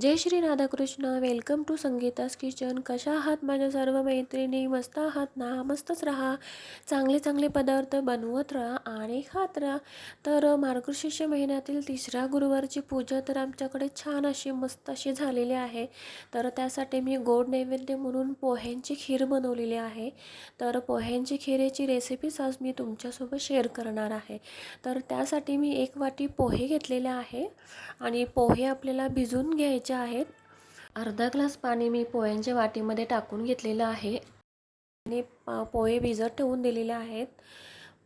Jai Shri Radhakrishna. Welcome to Sangeeta's kitchen कशा आहात माझ्या सर्व मैत्रिणी? मस्त आहात ना? मस्तच राहा. चांगले चांगले पदार्थ बनवत राहा आणि खात राहा. तर मार्गशीर्ष महिन्यातील तिसऱ्या गुरुवारची पूजा तर आमच्याकडे छान अशी मस्त अशी झालेली आहे. तर त्यासाठी मी गोड नैवेद्य म्हणून पोह्यांची खीर बनवलेली आहे. तर पोह्यांची खिरेची रेसिपीच आज मी तुमच्यासोबत शेअर करणार आहे. तर त्यासाठी मी एक वाटी पोहे घेतलेले आहे आणि पोहे आपल्याला भिजून घ्यायचे आहेत. अर्धा ग्लास पाणी मी पोह्यांच्या वाटीमध्ये टाकून घेतलेलं आहे. आणि पोहे भिजत ठेवून दिलेले आहेत.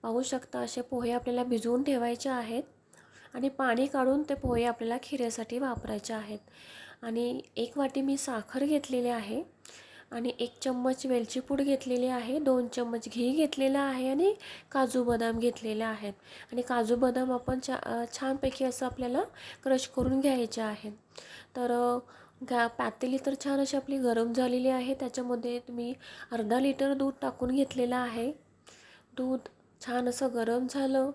पाहू शकता असे पोहे आपल्याला भिजवून ठेवायचे आहेत. आणि पाणी काढून ते पोहे आपल्याला खिऱ्यासाठी वापरायचे आहेत. आणि एक वाटी मी साखर घेतलेली आहे. आणि एक चम्मच वेलची पूड घेतलेली आहे दोन चम्मच घी घेतलेला आहे आणि काजू बदाम घेतलेले आहेत. आणि काजू बदाम आपण छा छानपैकी असं आपल्याला क्रश करून घ्यायचे आहेत. तर गा पातेली तर छान अशी आपली गरम झालेली आहे. त्याच्यामध्ये तुम्ही अर्धा लिटर दूध टाकून घेतलेलं आहे. दूध छान असं गरम झालं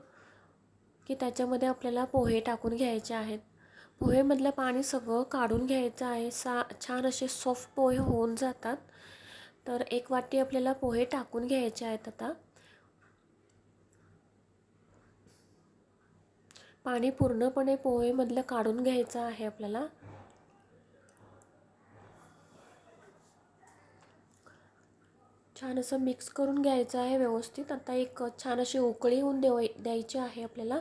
की त्याच्यामध्ये आपल्याला पोहे टाकून घ्यायचे आहेत. पोहेमधलं पाणी सगळं काढून घ्यायचं आहे. सा छान असे सॉफ्ट पोहे होऊन जातात. तर एक वाटी आपल्याला पोहे टाकून घ्यायचे आहेत आता. पाणी पूर्णपणे पोहेमधलं काढून घ्यायचं आहे आपल्याला. छान असं मिक्स करून घ्यायचं आहे व्यवस्थित. आता एक छान अशी उकळी होऊन देव द्यायची आहे आपल्याला.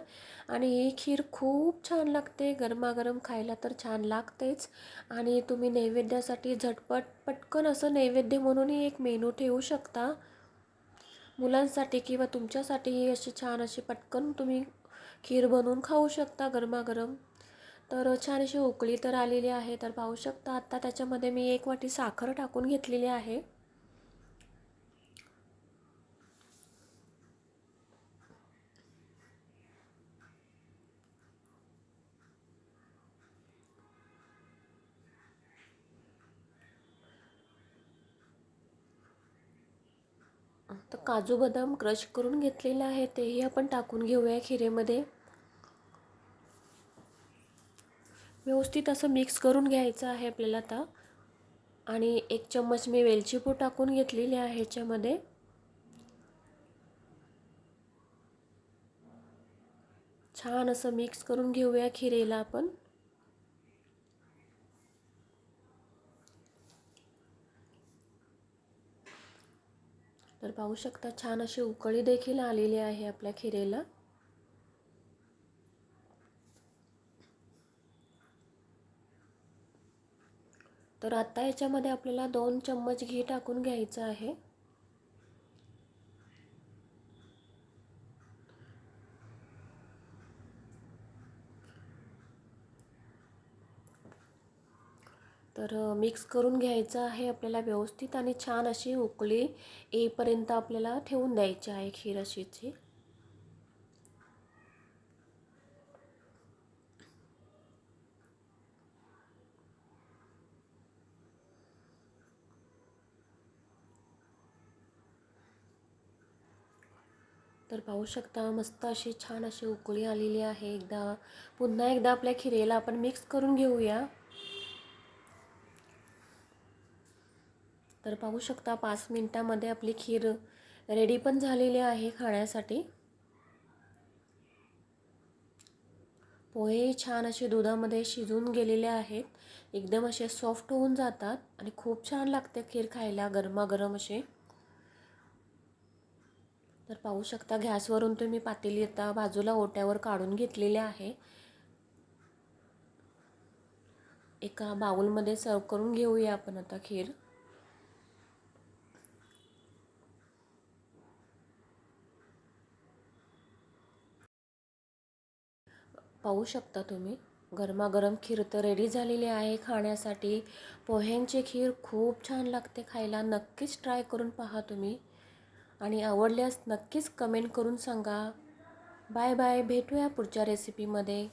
आणि ही खीर खूप छान लागते. गरमागरम खायला तर छान लागतेच. आणि तुम्ही नैवेद्यासाठी झटपट पटकन असं नैवेद्य म्हणूनही एक मेनू ठेवू शकता. मुलांसाठी किंवा तुमच्यासाठीही अशी छान अशी पटकन तुम्ही खीर बनवून खाऊ शकता गरमागरम. तर छान अशी उकळी तर आलेली आहे. तर पाहू शकता आत्ता त्याच्यामध्ये मी एक वाटी साखर टाकून घेतलेली आहे. तर काजू बदाम क्रश करून घेतलेलं आहे तेही आपण टाकून घेऊया खिरेमध्ये. व्यवस्थित असं मिक्स करून घ्यायचं आहे आपल्याला आता. आणि एक चम्मच मी वेलची पूड टाकून घेतलेली आहे ह्याच्यामध्ये छान असं मिक्स करून घेऊया खिरेला आपण. तर पाहू शकता छान अशी उकळी देखील आलेली आहे आपल्या खिरेला. तर आता याच्यामध्ये आपल्याला दोन चम्मच घी टाकून घ्यायचं आहे. तर मिक्स करून घ्यायचं आहे आपल्याला व्यवस्थित आणि छान अशी उकळी येईपर्यंत आपल्याला ठेवून द्यायची आहे खीर अशीची. तर पाहू शकता मस्त अशी छान अशी उकळी आलेली आहे. एकदा पुन्हा एकदा आपल्या खिरेला आपण मिक्स करून घेऊया. तर पाहू शकता पाच मिनटामध्ये आपली खीर रेडी पण झालेली आहे खाण्यासाठी. पोहे छान असे दुधामध्ये शिजून गेलेले आहेत. एकदम असे सॉफ्ट होऊन जातात आणि खूप छान लागते खीर खायला गरमागरम असे. तर पाहू शकता गॅसवरून तुम्ही पातेली आता बाजूला ओट्यावर काढून घेतलेले आहे. एका बाऊलमध्ये सर्व करून घेऊया आपण आता खीर. पाहू शकता तुम्ही. गरमागरम खीर तर रेडी झालेली आहे खाण्यासाठी. पोह्यांची खीर खूप छान लागते खायला. नक्कीच ट्राय करून पहा तुम्ही. आणि आवडल्यास नक्कीच कमेंट करून सांगा. बाय बाय भेटूया पुढच्या रेसिपीमध्ये